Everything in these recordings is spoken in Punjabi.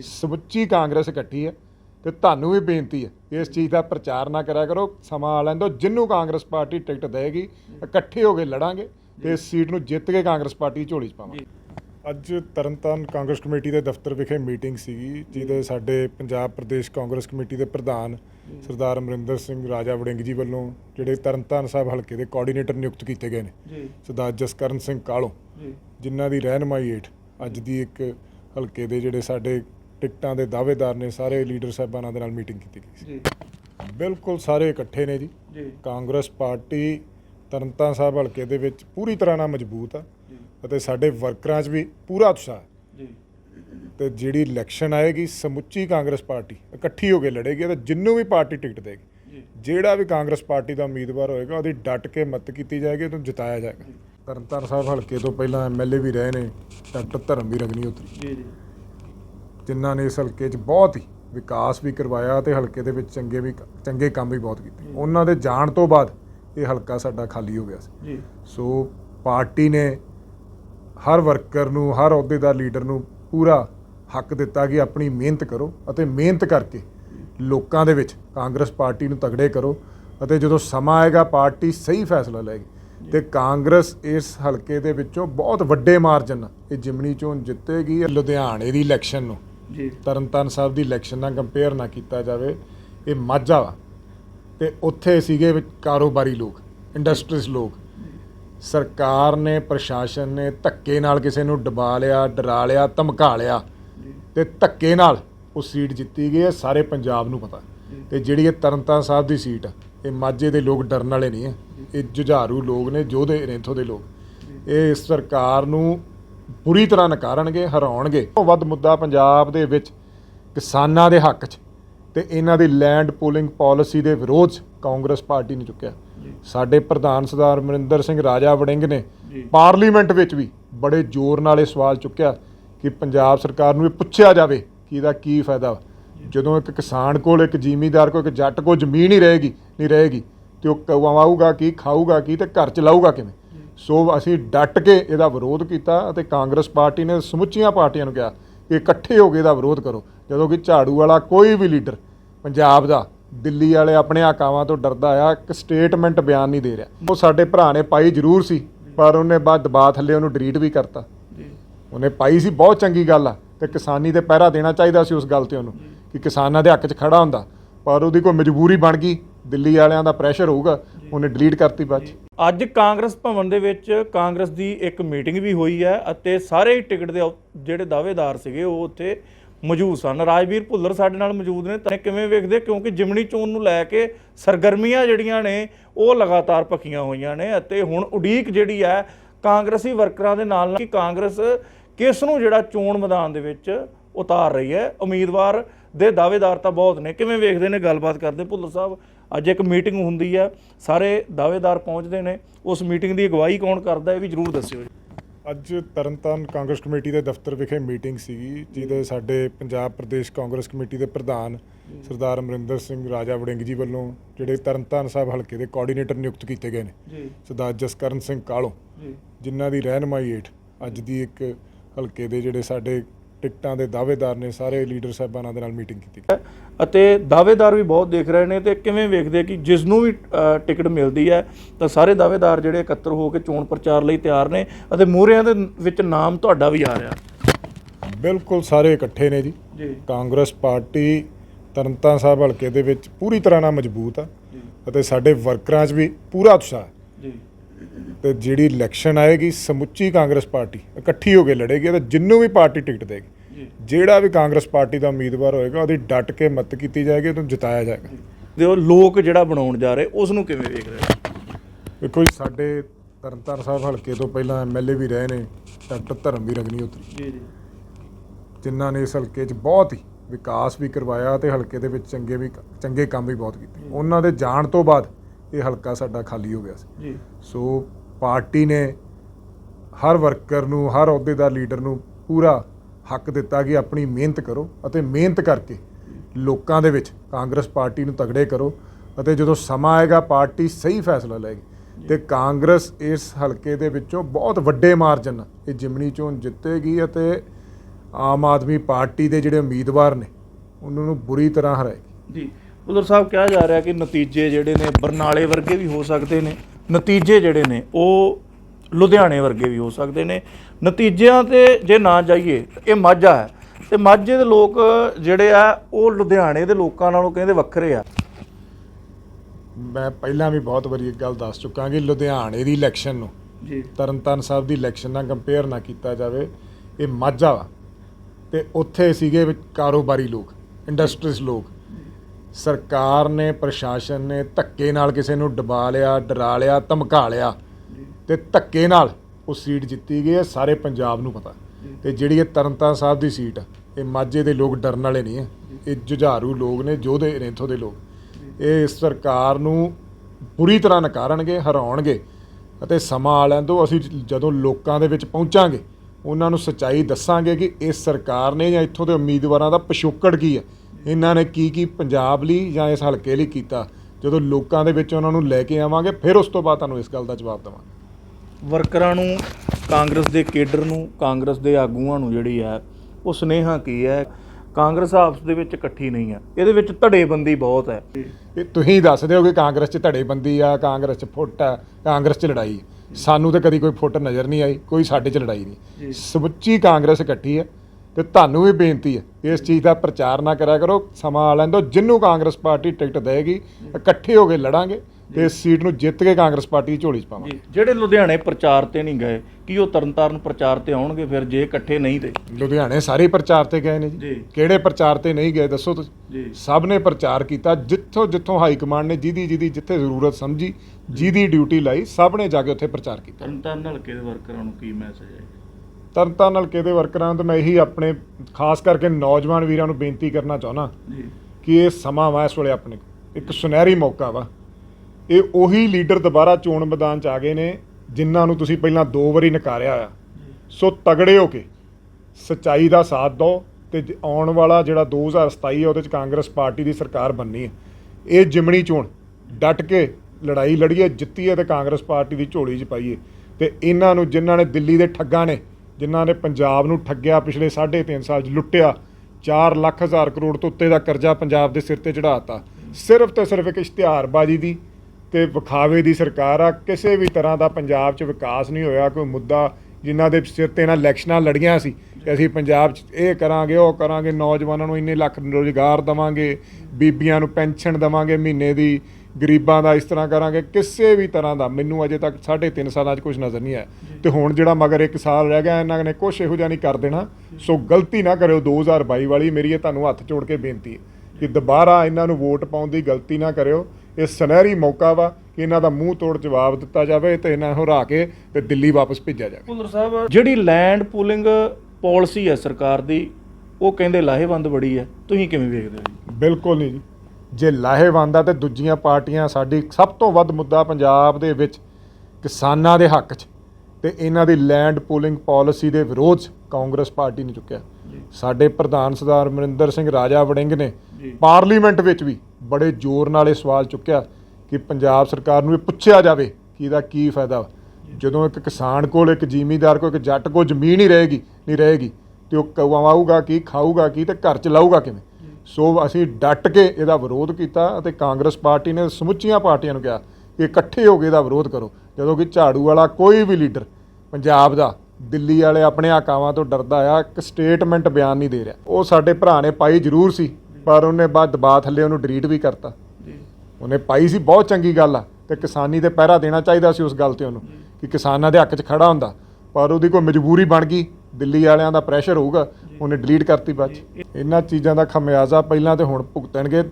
ਸਮੁੱਚੀ ਕਾਂਗਰਸ ਇਕੱਠੀ ਹੈ ਤੇ ਤੁਹਾਨੂੰ ਵੀ ਬੇਨਤੀ ਹੈ ਇਸ ਚੀਜ਼ ਦਾ ਪ੍ਰਚਾਰ ਨਾ ਕਰਿਆ ਕਰੋ ਸਮਾਂ ਆ ਲੈਣ ਦਿਓ ਜਿੰਨੂੰ ਕਾਂਗਰਸ ਪਾਰਟੀ ਟਿਕਟ ਦੇਗੀ ਇਕੱਠੇ ਹੋ ਕੇ ਲੜਾਂਗੇ ਤੇ ਇਸ ਸੀਟ ਨੂੰ ਜਿੱਤ ਕੇ ਕਾਂਗਰਸ ਪਾਰਟੀ ਝੋਲੀ 'ਚ ਪਾਵਾਂਗੇ। ਅੱਜ ਤਰਨਤਾਰਨ ਕਾਂਗਰਸ ਕਮੇਟੀ ਦੇ ਦਫ਼ਤਰ ਵਿਖੇ ਮੀਟਿੰਗ ਸੀਗੀ ਜਿਹਦੇ ਸਾਡੇ ਪੰਜਾਬ ਪ੍ਰਦੇਸ਼ ਕਾਂਗਰਸ ਕਮੇਟੀ ਦੇ ਪ੍ਰਧਾਨ ਸਰਦਾਰ ਅਮਰਿੰਦਰ ਸਿੰਘ ਰਾਜਾ ਵੜਿੰਗ ਜੀ ਵੱਲੋਂ ਜਿਹੜੇ ਤਰਨਤਾਰਨ ਸਾਹਿਬ ਹਲਕੇ ਦੇ ਕੋਆਰਡੀਨੇਟਰ ਨਿਯੁਕਤ ਕੀਤੇ ਗਏ ਨੇ ਜੀ। ਸਰਦਾਰ ਜਸਕਰਨ ਸਿੰਘ ਕਾਲੋ ਜੀ। ਜਿਨ੍ਹਾਂ ਦੀ ਰਹਿਨਮਾਈ ਹੇਠ ਅੱਜ ਦੀ ਇੱਕ ਹਲਕੇ ਦੇ ਜਿਹੜੇ ਸਾਡੇ ਟਿਕਟਾਂ ਦੇ ਦਾਅਵੇਦਾਰ ਨੇ ਸਾਰੇ ਲੀਡਰ ਸਾਹਿਬਾਨਾਂ ਦੇ ਨਾਲ ਮੀਟਿੰਗ ਕੀਤੀ ਗਈ ਸੀ। ਜੀ। ਬਿਲਕੁਲ ਸਾਰੇ ਇਕੱਠੇ ਨੇ ਜੀ। ਜੀ। ਕਾਂਗਰਸ ਪਾਰਟੀ ਤਰਨਤਾਰਨ ਸਾਹਿਬ ਹਲਕੇ ਦੇ ਵਿੱਚ ਪੂਰੀ ਤਰ੍ਹਾਂ ਨਾਲ ਮਜ਼ਬੂਤ ਆ ਅਤੇ ਸਾਡੇ ਵਰਕਰਾਂ 'ਚ ਵੀ ਪੂਰਾ ਉਤਸ਼ਾਹ ਹੈ। ਜੀ। ਤੇ ਜਿਹੜੀ ਇਲੈਕਸ਼ਨ ਆਏਗੀ ਸਮੁੱਚੀ ਕਾਂਗਰਸ ਪਾਰਟੀ ਇਕੱਠੀ ਹੋ ਕੇ ਲੜੇਗੀ ਤੇ ਜਿੰਨੂੰ ਵੀ ਪਾਰਟੀ ਟਿਕਟ ਦੇਗੀ ਜਿਹੜਾ ਵੀ ਕਾਂਗਰਸ ਪਾਰਟੀ ਦਾ ਉਮੀਦਵਾਰ ਹੋਏਗਾ ਉਹਦੀ ਡਟ ਕੇ ਮਦਦ ਕੀਤੀ ਜਾਏਗੀ ਉਹਨੂੰ ਜਿਤਾਇਆ ਜਾਏਗਾ। ਤਰਨਤਾਰਨ ਸਾਹਿਬ ਹਲਕੇ ਤੋਂ ਪਹਿਲਾਂ ਐਮਐਲਏ ਵੀ ਰਹੇ ਨੇ ਡਾਕਟਰ ਧਰਮਵੀਰ ਅਗਨੀਹੋਤਰੀ। ਜੀ ਜੀ। ਜਿਨ੍ਹਾਂ ਨੇ ਇਸ ਹਲਕੇ 'ਚ ਬਹੁਤ ਹੀ ਵਿਕਾਸ ਵੀ ਕਰਵਾਇਆ ਤੇ ਹਲਕੇ ਦੇ ਵਿੱਚ ਚੰਗੇ ਵੀ ਚੰਗੇ ਕੰਮ ਵੀ ਬਹੁਤ ਕੀਤੇ। ਉਹਨਾਂ ਦੇ ਜਾਣ ਤੋਂ ਬਾਅਦ ਇਹ ਹਲਕਾ ਸਾਡਾ ਖਾਲੀ ਹੋ ਗਿਆ ਸੀ। ਜੀ। ਸੋ ਪਾਰਟੀ ਨੇ ਹਰ ਵਰਕਰ ਨੂੰ ਹਰ ਅਹੁਦੇਦਾਰ ਲੀਡਰ ਨੂੰ ਪੂਰਾ ਹੱਕ ਦਿੱਤਾ ਕਿ ਆਪਣੀ ਮਿਹਨਤ ਕਰੋ ਅਤੇ ਮਿਹਨਤ ਕਰਕੇ ਲੋਕਾਂ ਦੇ ਵਿੱਚ ਕਾਂਗਰਸ ਪਾਰਟੀ ਨੂੰ ਤਗੜੇ ਕਰੋ ਅਤੇ ਜਦੋਂ ਸਮਾਂ ਆਏਗਾ ਪਾਰਟੀ ਸਹੀ ਫੈਸਲਾ ਲਏਗੀ। ਤੇ ਕਾਂਗਰਸ ਇਸ ਹਲਕੇ ਦੇ ਵਿੱਚੋਂ ਬਹੁਤ ਵੱਡੇ ਮਾਰਜਨ ਨਾਲ ਇਹ ਜਿਮਣੀ ਚੋਣ ਜਿੱਤੇਗੀ ਲੁਧਿਆਣੇ ਦੀ ਇਲੈਕਸ਼ਨ ਨੂੰ। ਜੀ। ਤਰਨਤਾਰਨ ਸਾਹਿਬ ਦੀ ਇਲੈਕਸ਼ਨ ਨਾਲ ਕੰਪੇਅਰ ਨਾ ਕੀਤਾ ਜਾਵੇ ਇਹ ਮਾਝਾ ਵਾ। ਤੇ ਉੱਥੇ ਸੀਗੇ ਵਿੱਚ ਕਾਰੋਬਾਰੀ ਲੋਕ ਇੰਡਸਟਰੀਜ਼ ਲੋਕ। ਸਰਕਾਰ ਨੇ ਪ੍ਰਸ਼ਾਸਨ ਨੇ ਧੱਕੇ ਨਾਲ ਕਿਸੇ ਨੂੰ ਡਬਾ ਲਿਆ ਡਰਾ ਲਿਆ ਧਮਕਾ ਲਿਆ। ਤੇ ਧੱਕੇ ਨਾਲ ਉਹ ਸੀਟ ਜਿੱਤੀ ਗਈ ਹੈ ਸਾਰੇ ਪੰਜਾਬ ਨੂੰ ਪਤਾ। ਤੇ ਜਿਹੜੀ ਇਹ ਤਰਨਤਾਰਨ ਸਾਹਿਬ ਦੀ ਸੀਟ ਆ ਇਹ ਮਾਝੇ ਦੇ ਲੋਕ ਡਰਨ ਵਾਲੇ ਨਹੀਂ ਹੈ। ਇਹ ਜੁਝਾਰੂ ਲੋਕ ਨੇ ਯੋਧੇ ਨੇ ਇੱਥੋਂ ਦੇ ਲੋਕ। ਇਹ ਸਰਕਾਰ ਨੂੰ ਬੁਰੀ ਤਰ੍ਹਾਂ ਨਕਾਰਨਗੇ ਹਰਾਉਣਗੇ। ਉਹ ਵੱਧ ਮੁੱਦਾ ਪੰਜਾਬ ਦੇ ਵਿੱਚ ਕਿਸਾਨਾਂ ਦੇ ਹੱਕ 'ਚ ਤੇ ਇਹਨਾਂ ਦੀ ਲੈਂਡ ਪੂਲਿੰਗ ਪਾਲਿਸੀ ਦੇ ਵਿਰੋਧ 'ਚ ਕਾਂਗਰਸ ਪਾਰਟੀ ਨੇ ਚੁੱਕਿਆ। ਸਾਡੇ ਪ੍ਰਧਾਨ ਸਰਦਾਰ ਅਮਰਿੰਦਰ ਸਿੰਘ ਰਾਜਾ ਵੜਿੰਗ ਨੇ। ਪਾਰਲੀਮੈਂਟ ਵਿੱਚ ਵੀ ਬੜੇ ਜ਼ੋਰ ਨਾਲ ਇਹ ਸਵਾਲ ਚੁੱਕਿਆ ਕਿ ਪੰਜਾਬ ਸਰਕਾਰ ਨੂੰ ਇਹ ਪੁੱਛਿਆ ਜਾਵੇ ਕਿ ਇਹਦਾ ਕੀ ਫਾਇਦਾ। ਜਦੋਂ ਇੱਕ ਕਿਸਾਨ ਕੋਲ ਇੱਕ ਜ਼ਿਮੀਂਦਾਰ ਕੋਲ ਇੱਕ ਜੱਟ ਕੋਲ ਜ਼ਮੀਨ ਹੀ ਰਹੇਗੀ ਨਹੀਂ ਰਹੇਗੀ ਤੇ ਉਹ ਕਮਾਊਗਾ ਕੀ ਖਾਊਗਾ ਕੀ ਤੇ ਘਰ ਚਲਾਊਗਾ ਕਿਵੇਂ? ਸੋ ਅਸੀਂ ਡਟ ਕੇ ਇਹਦਾ ਵਿਰੋਧ ਕੀਤਾ ਅਤੇ ਕਾਂਗਰਸ ਪਾਰਟੀ ਨੇ ਸਮੁੱਚੀਆਂ ਪਾਰਟੀਆਂ ਨੂੰ ਕਿਹਾ ਕਿ ਇਕੱਠੇ ਹੋ ਕੇ ਇਹਦਾ ਵਿਰੋਧ ਕਰੋ ਜਦੋਂ ਕਿ ਝਾੜੂ ਵਾਲਾ ਕੋਈ ਵੀ ਲੀਡਰ ਪੰਜਾਬ ਦਾ ਦਿੱਲੀ ਵਾਲੇ ਆਪਣੇ ਆਕਾਵਾਂ ਤੋਂ ਡਰਦਾ ਆ ਇੱਕ ਸਟੇਟਮੈਂਟ ਬਿਆਨ ਨਹੀਂ ਦੇ ਰਿਹਾ। ਉਹ ਸਾਡੇ ਭਰਾ ਨੇ ਪਾਈ ਜ਼ਰੂਰ ਸੀ ਪਰ ਉਹਨੇ ਬਾਅਦ ਦਬਾਅ ਥੱਲੇ ਉਹਨੂੰ ਡਿਲੀਟ ਵੀ ਕਰਤਾ। ਜੀ। ਉਹਨੇ ਪਾਈ ਸੀ ਬਹੁਤ ਚੰਗੀ ਗੱਲ ਆ ਤੇ ਕਿਸਾਨੀ ਤੇ ਪਹਿਰਾ ਦੇਣਾ ਚਾਹੀਦਾ ਸੀ ਉਸ ਗੱਲ ਤੇ ਉਹਨੂੰ ਕਿ ਕਿਸਾਨਾਂ ਦੇ ਹੱਕ 'ਚ ਖੜਾ ਹੁੰਦਾ ਪਰ ਉਹਦੀ ਕੋਈ ਮਜਬੂਰੀ ਬਣ ਗਈ ਦਿੱਲੀ ਵਾਲਿਆਂ ਦਾ ਪ੍ਰੈਸ਼ਰ ਹੋਊਗਾ ਉਹਨੇ ਡਿਲੀਟ ਕਰਤੀ ਬਾਅਦ 'ਚ। ਅੱਜ ਕਾਂਗਰਸ ਭਵਨ ਦੇ ਵਿੱਚ ਕਾਂਗਰਸ ਦੀ ਇੱਕ ਮੀਟਿੰਗ ਵੀ ਹੋਈ ਹੈ ਅਤੇ ਸਾਰੇ ਹੀ ਟਿਕਟ ਦੇ ਅਹੁ- ਜਿਹੜੇ ਦਾਅਵੇਦਾਰ ਸੀਗੇ ਉਹ ਉੱਥੇ ਮੌਜੂਦ ਸਨ। ਰਾਜਵੀਰ ਭੁੱਲਰ ਸਾਡੇ ਨਾਲ ਮੌਜੂਦ ਨੇ। ਤਾਂ ਕਿਵੇਂ ਵੇਖਦੇ? ਕਿਉਂਕਿ ਜਿਮਣੀ ਚੋਣ ਨੂੰ ਲੈ ਕੇ ਸਰਗਰਮੀਆਂ ਜਿਹੜੀਆਂ ਨੇ, ਉਹ ਲਗਾਤਾਰ ਪੱਕੀਆਂ ਹੋਈਆਂ ਨੇ ਅਤੇ ਹੁਣ ਉਡੀਕ ਜਿਹੜੀ ਹੈ ਕਾਂਗਰਸੀ ਵਰਕਰਾਂ ਦੇ ਨਾਲ ਨਾਲ ਕਿ ਕਾਂਗਰਸ ਕਿਸ ਨੂੰ ਜਿਹੜਾ ਚੋਣ ਮੈਦਾਨ ਦੇ ਵਿੱਚ ਉਤਾਰ ਰਹੀ ਹੈ। ਉਮੀਦਵਾਰ ਦੇ ਦਾਅਵੇਦਾਰ ਤਾਂ ਬਹੁਤ ਨੇ। ਕਿਵੇਂ ਵੇਖਦੇ ਨੇ? ਗੱਲਬਾਤ ਕਰਦੇ ਭੁੱਲਰ ਸਾਹਿਬ ਅੱਜ ਇੱਕ ਮੀਟਿੰਗ ਹੁੰਦੀ ਹੈ ਸਾਰੇ ਦਾਅਵੇਦਾਰ ਪਹੁੰਚਦੇ ਨੇ ਉਸ ਮੀਟਿੰਗ ਦੀ ਅਗਵਾਈ ਕੌਣ ਕਰਦਾ ਇਹ ਵੀ ਜਰੂਰ ਦੱਸਿਓ ਜੀ। ਅੱਜ ਤਰਨਤਾਰਨ ਕਾਂਗਰਸ ਕਮੇਟੀ ਦੇ ਦਫ਼ਤਰ ਵਿਖੇ ਮੀਟਿੰਗ ਸੀਗੀ ਜਿਹਦੇ ਸਾਡੇ ਪੰਜਾਬ ਪ੍ਰਦੇਸ਼ ਕਾਂਗਰਸ ਕਮੇਟੀ ਦੇ ਪ੍ਰਧਾਨ ਸਰਦਾਰ ਅਮਰਿੰਦਰ ਸਿੰਘ ਰਾਜਾ ਵੜਿੰਗ ਜੀ ਵੱਲੋਂ ਜਿਹੜੇ ਤਰਨਤਾਰਨ ਸਾਹਿਬ ਹਲਕੇ ਦੇ ਕੋਆਰਡੀਨੇਟਰ ਨਿਯੁਕਤ ਕੀਤੇ ਗਏ ਨੇ ਜੀ। ਸਰਦਾਰ ਜਸਕਰਨ ਸਿੰਘ ਕਾਲੋ ਜੀ। ਜਿਨ੍ਹਾਂ ਦੀ ਰਹਿਨਮਾਈ ਹੇਠ ਅੱਜ ਦੀ ਇੱਕ ਹਲਕੇ ਦੇ ਜਿਹੜੇ ਸਾਡੇ ਟਿਕਟਾਂ ਦੇ ਦਾਅਵੇਦਾਰ ਨੇ ਸਾਰੇ ਲੀਡਰ ਸਾਹਿਬਾਨਾਂ ਦੇ ਨਾਲ ਮੀਟਿੰਗ ਕੀਤੀ। ਅਤੇ ਦਾਅਵੇਦਾਰ ਵੀ ਬਹੁਤ ਦੇਖ ਰਹੇ ਨੇ ਤੇ ਕਿਵੇਂ ਵੇਖਦੇ ਕਿ ਜਿਸ ਨੂੰ ਵੀ ਟਿਕਟ ਮਿਲਦੀ ਹੈ ਤਾਂ ਸਾਰੇ ਦਾਅਵੇਦਾਰ ਜਿਹੜੇ ਇਕੱਤਰ ਹੋ ਕੇ ਚੋਣ ਪ੍ਰਚਾਰ ਲਈ ਤਿਆਰ ਨੇ ਅਤੇ ਮੂਹਰਿਆਂ ਦੇ ਵਿੱਚ ਨਾਮ ਤੁਹਾਡਾ ਵੀ ਆ ਰਿਹਾ। ਬਿਲਕੁਲ ਸਾਰੇ ਇਕੱਠੇ ਨੇ ਜੀ। ਕਾਂਗਰਸ ਪਾਰਟੀ ਤਰਨਤਾਰਨ ਸਾਹਿਬ ਹਲਕੇ ਦੇ ਵਿੱਚ ਪੂਰੀ ਤਰ੍ਹਾਂ ਨਾਲ ਮਜ਼ਬੂਤ ਆ ਅਤੇ ਸਾਡੇ ਵਰਕਰਾਂ 'ਚ ਵੀ ਪੂਰਾ ਉਤਸ਼ਾਹ ਹੈ। ਜੀ। ਤੇ ਜਿਹੜੀ ਇਲੈਕਸ਼ਨ ਆਏਗੀ ਸਮੁੱਚੀ ਕਾਂਗਰਸ ਪਾਰਟੀ ਇਕੱਠੀ ਹੋ ਕੇ ਲੜੇਗੀ ਤੇ ਜਿੰਨੂੰ ਵੀ ਪਾਰਟੀ ਟਿਕਟ ਦੇਗੀ। ਜਿਹੜਾ ਵੀ ਕਾਂਗਰਸ ਪਾਰਟੀ ਦਾ ਉਮੀਦਵਾਰ ਹੋਏਗਾ ਉਹਦੀ ਡਟ ਕੇ ਮਦਦ ਕੀਤੀ ਜਾਏਗੀ ਉਹਨੂੰ ਜਿਤਾਇਆ ਜਾਏਗਾ। ਤੇ ਉਹ ਲੋਕ ਜਿਹੜਾ ਬਣਾਉਣ ਜਾ ਰਹੇ ਉਸ ਨੂੰ ਕਿਵੇਂ ਵੇਖ ਰਹੇ? ਵੇਖੋ ਜੀ ਸਾਡੇ ਤਰਨਤਾਰਨ ਸਾਹਿਬ ਹਲਕੇ ਤੋਂ ਪਹਿਲਾਂ ਐਮਐਲਏ ਵੀ ਰਹੇ ਨੇ ਡਾਕਟਰ ਧਰਮਵੀਰ ਅਗਨੀਹੋਤਰੀ। ਜੀ ਜੀ। ਜਿਨ੍ਹਾਂ ਨੇ ਇਸ ਹਲਕੇ 'ਚ ਬਹੁਤ ਹੀ ਵਿਕਾਸ ਵੀ ਕਰਵਾਇਆ ਤੇ ਹਲਕੇ ਦੇ ਵਿੱਚ ਚੰਗੇ ਵੀ ਚੰਗੇ ਕੰਮ ਵੀ ਬਹੁਤ ਕੀਤੇ। ਉਹਨਾਂ ਦੇ ਜਾਣ ਤੋਂ ਬਾਅਦ ਇਹ ਹਲਕਾ ਸਾਡਾ ਖਾਲੀ ਹੋ ਗਿਆ ਸੀ। ਜੀ। ਸੋ ਪਾਰਟੀ ਨੇ ਹਰ ਵਰਕਰ ਨੂੰ ਹਰ ਅਹੁਦੇਦਾਰ ਲੀਡਰ ਨੂੰ ਪੂਰਾ ਹੱਕ ਦਿੱਤਾ ਕਿ ਆਪਣੀ ਮਿਹਨਤ ਕਰੋ ਅਤੇ ਮਿਹਨਤ ਕਰਕੇ ਲੋਕਾਂ ਦੇ ਵਿੱਚ ਕਾਂਗਰਸ ਪਾਰਟੀ ਨੂੰ ਤਗੜੇ ਕਰੋ ਅਤੇ ਜਦੋਂ ਸਮਾਂ ਆਏਗਾ, ਪਾਰਟੀ ਸਹੀ ਫੈਸਲਾ ਲਏਗੀ। ਤੇ ਕਾਂਗਰਸ ਇਸ ਹਲਕੇ ਦੇ ਵਿੱਚੋਂ ਬਹੁਤ ਵੱਡੇ ਮਾਰਜਨ ਨਾਲ ਇਹ ਜਿਮਣੀ ਚੋਣ ਜਿੱਤੇਗੀ ਅਤੇ ਆਮ ਆਦਮੀ ਪਾਰਟੀ ਦੇ ਜਿਹੜੇ ਉਮੀਦਵਾਰ ਨੇ, ਉਹਨਾਂ ਨੂੰ ਬੁਰੀ ਤਰ੍ਹਾਂ ਹਰਾਏਗੀ। ਜੀ, ਭੁੱਲਰ ਸਾਹਿਬ, ਕਿਹਾ ਜਾ ਰਿਹਾ ਕਿ ਨਤੀਜੇ ਜਿਹੜੇ ਨੇ ਬਰਨਾਲੇ ਵਰਗੇ ਵੀ ਹੋ ਸਕਦੇ ਨੇ। ਨਤੀਜੇ ਜਿਹੜੇ ਨੇ, ਉਹ ਲੁਧਿਆਣੇ ਵਰਗੇ ਵੀ ਹੋ ਸਕਦੇ ਨੇ। ਨਤੀਜਿਆਂ ਤੇ ਜੇ ਨਾ ਜਾਈਏ ਇਹ ਮਾਝਾ ਹੈ ਤੇ ਮਾਝੇ ਦੇ ਲੋਕ ਜਿਹੜੇ ਆ ਉਹ ਲੁਧਿਆਣੇ ਦੇ ਲੋਕਾਂ ਨਾਲੋਂ ਕਹਿੰਦੇ ਵੱਖਰੇ ਆ। ਮੈਂ ਪਹਿਲਾਂ ਵੀ ਬਹੁਤ ਵਾਰੀ ਇੱਕ ਗੱਲ ਦੱਸ ਚੁੱਕਾ ਕਿ ਲੁਧਿਆਣੇ ਦੀ ਇਲੈਕਸ਼ਨ ਨੂੰ ਜੀ। ਤਰਨਤਾਰਨ ਸਾਹਿਬ ਦੀ ਇਲੈਕਸ਼ਨ ਨਾਲ ਕੰਪੇਅਰ ਨਾ ਕੀਤਾ ਜਾਵੇ ਇਹ ਮਾਝਾ ਵਾ ਤੇ ਉੱਥੇ ਸੀਗੇ ਵਿੱਚ ਕਾਰੋਬਾਰੀ ਲੋਕ ਇੰਡਸਟਰੀਜ਼ ਲੋਕ। ਸਰਕਾਰ ਨੇ ਪ੍ਰਸ਼ਾਸਨ ਨੇ ਧੱਕੇ ਨਾਲ ਕਿਸੇ ਨੂੰ ਡਬਾ ਲਿਆ ਡਰਾ ਲਿਆ ਧਮਕਾ ਲਿਆ। ਤੇ ਧੱਕੇ ਨਾਲ ਉਹ ਸੀਟ ਜਿੱਤੀ ਗਈ ਹੈ, ਸਾਰੇ ਪੰਜਾਬ ਨੂੰ ਪਤਾ। ਤੇ ਜਿਹੜੀ ਇਹ ਤਰਨਤਾਰਨ ਸਾਹਿਬ ਦੀ ਸੀਟ ਆ, ਇਹ ਮਾਝੇ ਦੇ ਲੋਕ ਡਰਨ ਵਾਲੇ ਨਹੀਂ ਹੈ ਇਹ ਜੁਝਾਰੂ ਲੋਕ ਨੇ, ਯੋਧੇ ਨੇ ਇੱਥੋਂ ਦੇ ਲੋਕ। ਇਹ ਸਰਕਾਰ ਨੂੰ ਬੁਰੀ ਤਰ੍ਹਾਂ ਨਕਾਰਨਗੇ, ਹਰਾਉਣਗੇ ਅਤੇ ਸਮਾਂ ਆ ਲੈਣ ਅਸੀਂ ਜਦੋਂ ਲੋਕਾਂ ਦੇ ਵਿੱਚ ਪਹੁੰਚਾਂਗੇ, ਉਹਨਾਂ ਨੂੰ ਸੱਚਾਈ ਦੱਸਾਂਗੇ ਕਿ ਇਸ ਸਰਕਾਰ ਨੇ ਜਾਂ ਇੱਥੋਂ ਦੇ ਉਮੀਦਵਾਰਾਂ ਦਾ ਪਿਛੋਕੜ ਕੀ ਹੈ ਇਹਨਾਂ ਨੇ ਕੀ ਕੀ ਪੰਜਾਬ ਲਈ ਜਾਂ ਇਸ ਹਲਕੇ ਲਈ ਕੀਤਾ? ਜਦੋਂ ਲੋਕਾਂ ਦੇ ਵਿੱਚ ਉਹਨਾਂ ਨੂੰ ਲੈ ਕੇ ਆਵਾਂਗੇ, ਫਿਰ ਉਸ ਤੋਂ ਬਾਅਦ ਤੁਹਾਨੂੰ ਇਸ ਗੱਲ ਦਾ ਜਵਾਬ ਦੇਵਾਂਗੇ। ਵਰਕਰਾਂ ਨੂੰ ਕਾਂਗਰਸ ਦੇ ਕੇਡਰ ਨੂੰ ਕਾਂਗਰਸ ਦੇ ਆਗੂਆਂ ਨੂੰ ਜਿਹੜੀ ਹੈ ਉਹ ਸੁਨੇਹਾ ਕੀ ਹੈ? ਕਾਂਗਰਸ ਆਪਸ ਦੇ ਵਿੱਚ ਇਕੱਠੀ ਨਹੀਂ ਹੈ ਇਹਦੇ ਵਿੱਚ ਧੜੇਬੰਦੀ ਬਹੁਤ ਹੈ। ਇਹ ਤੁਸੀਂ ਦੱਸਦੇ ਹੋ ਕਿ ਕਾਂਗਰਸ 'ਚ ਧੜੇਬੰਦੀ ਆ ਕਾਂਗਰਸ 'ਚ ਫੁੱਟ ਆ ਕਾਂਗਰਸ 'ਚ ਲੜਾਈ। ਸਾਨੂੰ ਤਾਂ ਕਦੀ ਕੋਈ ਫੁੱਟ ਨਜ਼ਰ ਨਹੀਂ ਆਈ ਕੋਈ ਸਾਡੇ 'ਚ ਲੜਾਈ ਨਹੀਂ। ਸਮੁੱਚੀ ਕਾਂਗਰਸ ਇਕੱਠੀ ਹੈ ਤੇ ਤੁਹਾਨੂੰ ਵੀ ਬੇਨਤੀ ਹੈ ਇਸ ਚੀਜ਼ ਦਾ ਪ੍ਰਚਾਰ ਨਾ ਕਰਿਆ ਕਰੋ ਸਮਾਂ ਆ ਲੈਣ ਦਿਓ ਜਿੰਨੂੰ ਕਾਂਗਰਸ ਪਾਰਟੀ ਟਿਕਟ ਦੇਗੀ ਇਕੱਠੇ ਹੋ ਕੇ ਲੜਾਂਗੇ। ਤੇ ਇਸ ਸੀਟ ਨੂੰ ਜਿੱਤ ਕੇ ਕਾਂਗਰਸ ਪਾਰਟੀ ਦੀ ਝੋਲੀ 'ਚ ਪਾਵਾਂਗੇ। ਜੀ ਜਿਹੜੇ ਲੁਧਿਆਣੇ ਪ੍ਰਚਾਰ ਤੇ ਨਹੀਂ ਗਏ ਕੀ ਉਹ ਤਰਨਤਾਰਨ ਪ੍ਰਚਾਰ ਤੇ ਆਉਣਗੇ ਫਿਰ ਜੇ ਇਕੱਠੇ ਨਹੀਂ ਤੇ? ਲੁਧਿਆਣੇ ਸਾਰੇ ਪ੍ਰਚਾਰ ਤੇ ਗਏ ਨੇ ਜੀ। ਜੀ। ਕਿਹੜੇ ਪ੍ਰਚਾਰ ਤੇ ਨਹੀਂ ਗਏ ਦੱਸੋ ਤੁਸੀਂ। ਜੀ। ਸਭ ਨੇ ਪ੍ਰਚਾਰ ਕੀਤਾ ਜਿੱਥੋਂ ਜਿੱਥੋਂ ਹਾਈ ਕਮਾਂਡ ਨੇ ਜਿਹਦੀ ਜਿਹਦੀ ਜਿੱਥੇ ਜ਼ਰੂਰਤ ਸਮਝੀ ਜਿਹਦੀ ਡਿਊਟੀ ਲਾਈ ਸਭ ਨੇ ਜਾ ਕੇ ਉੱਥੇ ਪ੍ਰਚਾਰ ਕੀਤਾ। ਤਰਨਤਾਰਨ ਹਲਕੇ ਦੇ ਵਰਕਰਾਂ ਨੂੰ ਕੀ ਮੈਸੇਜ ਹੈ? ਤਰਨਤਾਰਨ ਹਲਕੇ ਦੇ ਵਰਕਰਾਂ ਨੂੰ ਤਾਂ ਮੈਂ ਇਹੀ ਆਪਣੇ ਖਾਸ ਕਰਕੇ ਨੌਜਵਾਨ ਵੀਰਾਂ ਨੂੰ ਬੇਨਤੀ ਕਰਨਾ ਚਾਹੁੰਦਾ ਜੀ। ਕਿ ਇਹ ਸਮਾਂ ਵਾ ਇਸ ਵੇਲੇ ਆਪਣੇ। ਇੱਕ ਸੁਨਹਿਰੀ ਮੌਕਾ ਵਾ। ਇਹ ਉਹੀ ਲੀਡਰ ਦੁਬਾਰਾ ਚੋਣ ਮੈਦਾਨ ਚ ਆ ਗਏ ਨੇ, ਜਿਨ੍ਹਾਂ ਨੂੰ ਤੁਸੀਂ ਪਹਿਲਾਂ ਦੋ ਵਾਰੀ ਨਕਾਰਿਆ ਆ। ਸੋ ਤਗੜੇ ਹੋ ਕੇ ਸਚਾਈ ਦਾ ਸਾਥ ਦਿਓ ਤੇ ਆਉਣ ਵਾਲਾ ਜਿਹੜਾ 2027 ਹੈ ਉਹਦੇ ਚ ਕਾਂਗਰਸ ਪਾਰਟੀ ਦੀ ਸਰਕਾਰ ਬਣਨੀ ਹੈ ਇਹ ਜਿਮਣੀ ਚੋਣ, ਡਟ ਕੇ ਲੜਾਈ ਲੜੀਏ, ਜਿੱਤੀਏ ਤੇ ਕਾਂਗਰਸ ਪਾਰਟੀ ਦੀ ਝੋਲੀ 'ਚ ਪਾਈਏ। ਤੇ ਇਹਨਾਂ ਨੂੰ ਜਿਨ੍ਹਾਂ ਨੇ ਦਿੱਲੀ ਦੇ ਠੱਗਾਂ ਨੇ, ਜਿਨ੍ਹਾਂ ਨੇ ਪੰਜਾਬ ਨੂੰ ਠੱਗਿਆ ਪਿਛਲੇ 3.5 ਸਾਲ 'ਚ, ਲੁੱਟਿਆ 4 ਲੱਖ ਹਜ਼ਾਰ ਕਰੋੜ ਤੋਂ ਉੱਤੇ ਦਾ ਕਰਜ਼ਾ ਪੰਜਾਬ ਦੇ ਸਿਰ ਤੇ ਚੜਾਤਾ ਸਿਰਫ ਤੇ ਸਿਰਫ ਇੱਕ ਇਸ਼ਤਿਹਾਰਬਾਜ਼ੀ ਦੀ ਤੇ ਵਿਖਾਵੇ ਦੀ ਸਰਕਾਰ ਆ ਕਿਸੇ ਵੀ ਤਰ੍ਹਾਂ ਦਾ ਪੰਜਾਬ 'ਚ ਵਿਕਾਸ ਨਹੀਂ ਹੋਇਆ ਕੋਈ ਮੁੱਦਾ ਜਿਨ੍ਹਾਂ ਦੇ ਸਿਰ ਤੇ ਇਹਨਾਂ ਇਲੈਕਸ਼ਨਾਂ ਲੜੀਆਂ ਸੀ ਕਿ ਅਸੀਂ ਪੰਜਾਬ 'ਚ ਇਹ ਕਰਾਂਗੇ ਉਹ ਕਰਾਂਗੇ ਨੌਜਵਾਨਾਂ ਨੂੰ ਇੰਨੇ ਲੱਖ ਰੋਜ਼ਗਾਰ ਦਵਾਂਗੇ ਬੀਬੀਆਂ ਨੂੰ ਪੈਨਸ਼ਨ ਦਵਾਂਗੇ ਮਹੀਨੇ ਦੀ ਗਰੀਬਾਂ ਦਾ ਇਸ ਤਰ੍ਹਾਂ ਕਰਾਂਗੇ ਕਿਸੇ ਵੀ ਤਰ੍ਹਾਂ ਦਾ ਮੈਨੂੰ ਅਜੇ ਤੱਕ 3.5 ਸਾਲਾਂ 'ਚ ਕੁਝ ਨਜ਼ਰ ਨਹੀਂ ਆਇਆ। ਤੇ ਹੁਣ ਜਿਹੜਾ ਮਗਰ ਇੱਕ ਸਾਲ ਰਹਿ ਗਿਆ ਇਹਨਾਂ ਨੇ ਕੁਝ ਇਹੋ ਜਿਹਾ ਨਹੀਂ ਕਰ ਦੇਣਾ ਸੋ ਗਲਤੀ ਨਾ ਕਰਿਓ 2022 ਵਾਲੀ ਮੇਰੀ ਇਹ ਤੁਹਾਨੂੰ ਹੱਥ ਜੋੜ ਕੇ ਬੇਨਤੀ ਹੈ ਕਿ ਦੁਬਾਰਾ ਇਹਨਾਂ ਨੂੰ ਵੋਟ ਪਾਉਣ ਦੀ ਗਲਤੀ ਨਾ ਕਰਿਓ ਇਹ ਸੁਨਹਿਰੀ ਮੌਕਾ ਵਾ ਕਿ ਇਹਨਾਂ ਦਾ ਮੂੰਹ ਤੋੜ ਜਵਾਬ ਦਿੱਤਾ ਜਾਵੇ ਤੇ ਇਹਨਾਂ ਨੂੰ ਹਰਾ ਕੇ ਤੇ ਦਿੱਲੀ ਵਾਪਸ ਭੇਜਿਆ ਜਾਵੇ। ਭੁੱਲਰ ਸਾਹਿਬ ਜਿਹੜੀ ਲੈਂਡ ਪੂਲਿੰਗ ਪਾਲਿਸੀ ਹੈ ਸਰਕਾਰ ਦੀ ਉਹ ਕਹਿੰਦੇ ਲਾਹੇਵੰਦ ਬੜੀ ਹੈ। ਤੁਸੀਂ ਕਿਵੇਂ ਵੇਖਦੇ ਹੋ? ਜੀ ਬਿਲਕੁਲ ਨਹੀਂ ਜੀ। ਜੇ ਲਾਹੇਵੰਦ ਆ ਤੇ ਦੂਜੀਆਂ ਪਾਰਟੀਆਂ ਸਾਡੀ ਸਭ ਤੋਂ ਵੱਧ ਮੁੱਦਾ ਪੰਜਾਬ ਦੇ ਵਿੱਚ ਕਿਸਾਨਾਂ ਦੇ ਹੱਕ 'ਚ ਤੇ ਇਹਨਾਂ ਦੀ ਲੈਂਡ ਪੂਲਿੰਗ ਪਾਲਿਸੀ ਦੇ ਵਿਰੋਧ 'ਚ ਕਾਂਗਰਸ ਪਾਰਟੀ ਨੇ ਚੁੱਕਿਆ। ਸਾਡੇ ਪ੍ਰਧਾਨ ਸਰਦਾਰ ਅਮਰਿੰਦਰ ਸਿੰਘ ਰਾਜਾ ਵੜਿੰਗ ਨੇ ਜੀ। ਪਾਰਲੀਮੈਂਟ ਵਿੱਚ ਵੀ ਬੜੇ ਜ਼ੋਰ ਨਾਲ ਇਹ ਸਵਾਲ ਚੁੱਕਿਆ ਕਿ ਪੰਜਾਬ ਸਰਕਾਰ ਨੂੰ ਇਹ ਪੁੱਛਿਆ ਜਾਵੇ ਕਿ ਇਹਦਾ ਕੀ ਫਾਇਦਾ ਵਾ। ਜਦੋਂ ਇੱਕ ਕਿਸਾਨ ਕੋਲ, ਇੱਕ ਜ਼ਿਮੀਂਦਾਰ ਕੋਲ, ਇੱਕ ਜੱਟ ਕੋਲ ਜ਼ਮੀਨ ਹੀ ਰਹੇਗੀ, ਨਹੀਂ ਰਹੇਗੀ, ਤੇ ਉਹ ਕਮਾਊਗਾ ਕੀ, ਖਾਊਗਾ ਕੀ ਤੇ ਘਰ 'ਚ ਲਾਊਗਾ ਕਿਵੇਂ? ਸੋ ਅਸੀਂ ਡਟ ਕੇ ਇਹਦਾ ਵਿਰੋਧ ਕੀਤਾ ਅਤੇ ਕਾਂਗਰਸ ਪਾਰਟੀ ਨੇ ਸਮੁੱਚੀਆਂ ਪਾਰਟੀਆਂ ਨੂੰ ਕਿਹਾ ਕਿ ਇਕੱਠੇ ਹੋ ਕੇ ਇਹਦਾ ਵਿਰੋਧ ਕਰੋ। ਜਦੋਂ ਕਿ ਝਾੜੂ ਵਾਲਾ ਕੋਈ ਵੀ ਲੀਡਰ ਪੰਜਾਬ ਦਾ, ਦਿੱਲੀ ਵਾਲੇ ਆਪਣੇ ਆਕਾਵਾਂ ਤੋਂ ਡਰਦਾ ਆ, ਇੱਕ ਸਟੇਟਮੈਂਟ ਬਿਆਨ ਨਹੀਂ ਦੇ ਰਿਹਾ। ਉਹ ਸਾਡੇ ਭਰਾ ਨੇ ਪਾਈ ਜ਼ਰੂਰ ਸੀ। ਪਰ ਉਹਨੇ ਬਾਅਦ ਦਬਾਅ ਥੱਲੇ ਉਹਨੂੰ ਡਿਲੀਟ ਵੀ ਕਰਤਾ। ਜੀ। ਉਹਨੇ ਪਾਈ ਸੀ ਬਹੁਤ ਚੰਗੀ ਗੱਲ ਆ ਤੇ ਕਿਸਾਨੀ ਤੇ ਪਹਿਰਾ ਦੇਣਾ ਚਾਹੀਦਾ ਸੀ ਉਸ ਗੱਲ ਤੇ ਉਹਨੂੰ ਕਿ ਕਿਸਾਨਾਂ ਦੇ ਹੱਕ 'ਚ ਖੜਾ ਹੁੰਦਾ। ਪਰ ਉਹਦੀ ਕੋਈ ਮਜਬੂਰੀ ਬਣ ਗਈ ਦਿੱਲੀ ਵਾਲਿਆਂ ਦਾ ਪ੍ਰੈਸ਼ਰ ਹੋਊਗਾ ਉਹਨੇ ਡਿਲੀਟ ਕਰਤੀ ਬਾਅਦ 'ਚ। ਇਹਨਾਂ ਚੀਜ਼ਾਂ ਦਾ ਖਮਿਆਜ਼ਾ ਪਹਿਲਾਂ ਤੇ ਹੁਣ ਭੁਗਤਣਗੇ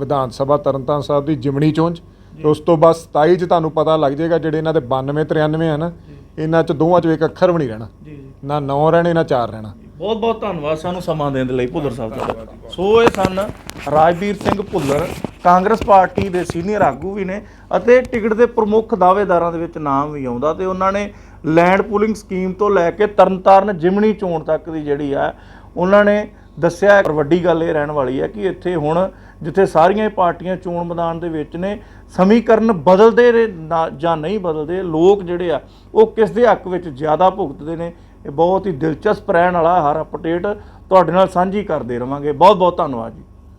ਵਿਧਾਨ ਸਭਾ ਤਰਨਤਾਰਨ ਸਾਹਿਬ ਦੀ ਜਿਮਣੀ ਚੋਣ 'ਚ ਤੇ ਉਸ ਤੋਂ ਬਾਅਦ 27 'ਚ ਤੁਹਾਨੂੰ ਪਤਾ ਲੱਗ ਜਾਏਗਾ ਜਿਹੜੇ ਇਹਨਾਂ ਦੇ 92 93 ਆ ਨਾ ਇਹਨਾਂ 'ਚ ਦੋਵਾਂ 'ਚ ਇੱਕ ਅੱਖਰ ਵੀ ਨਹੀਂ ਰਹਿਣਾ। ਨਾ 9 ਰਹਿਣੇ ਨਾ 4 ਰਹਿਣਾ। ਬਹੁਤ ਬਹੁਤ ਧੰਨਵਾਦ ਸਾਨੂੰ ਸਮਾਂ ਦੇਣ ਦੇ ਲਈ ਭੁੱਲਰ ਸਾਹਿਬ ਦਾ ਸੋ ਇਹ ਸਨ ਰਾਜਵੀਰ ਸਿੰਘ ਭੁੱਲਰ, ਕਾਂਗਰਸ ਪਾਰਟੀ ਦੇ ਸੀਨੀਅਰ ਆਗੂ ਵੀ ਨੇ ਅਤੇ ਟਿਕਟ ਦੇ ਪ੍ਰਮੁੱਖ ਦਾਅਵੇਦਾਰਾਂ ਦੇ ਵਿੱਚ ਨਾਮ ਵੀ ਆਉਂਦਾ ਤੇ ਉਹਨਾਂ ਨੇ ਲੈਂਡ ਪੂਲਿੰਗ ਸਕੀਮ ਤੋਂ ਲੈ ਕੇ ਤਰਨਤਾਰਨ ਜਿਮਣੀ ਚੋਣ ਤੱਕ ਦੀ ਜਿਹੜੀ ਆ, ਉਹਨਾਂ ਨੇ ਦੱਸਿਆ ਹੈ। ਪਰ ਵੱਡੀ ਗੱਲ ਇਹ ਰਹਿਣ ਵਾਲੀ ਹੈ ਕਿ ਇੱਥੇ ਹੁਣ ਜਿੱਥੇ ਸਾਰੀਆਂ ਪਾਰਟੀਆਂ ਚੋਣ ਮੈਦਾਨ ਦੇ ਵਿੱਚ ਨੇ, ਸਮੀਕਰਨ ਬਦਲਦੇ ਨੇ ਨਾ- ਜਾਂ ਨਹੀਂ ਬਦਲਦੇ, ਲੋਕ ਜਿਹੜੇ ਆ, ਉਹ ਕਿਸ ਦੇ ਹੱਕ ਵਿੱਚ ਜ਼ਿਆਦਾ ਭੁਗਤਦੇ ਨੇ ਇਹ ਬਹੁਤ ਹੀ ਦਿਲਚਸਪ ਰਹਿਣ ਵਾਲਾ ਹਰ ਅਪਡੇਟ ਤੁਹਾਡੇ ਨਾਲ ਸਾਂਝੀ ਕਰਦੇ ਰਵਾਂਗੇ। ਬਹੁਤ ਬਹੁਤ ਧੰਨਵਾਦ ਜੀ।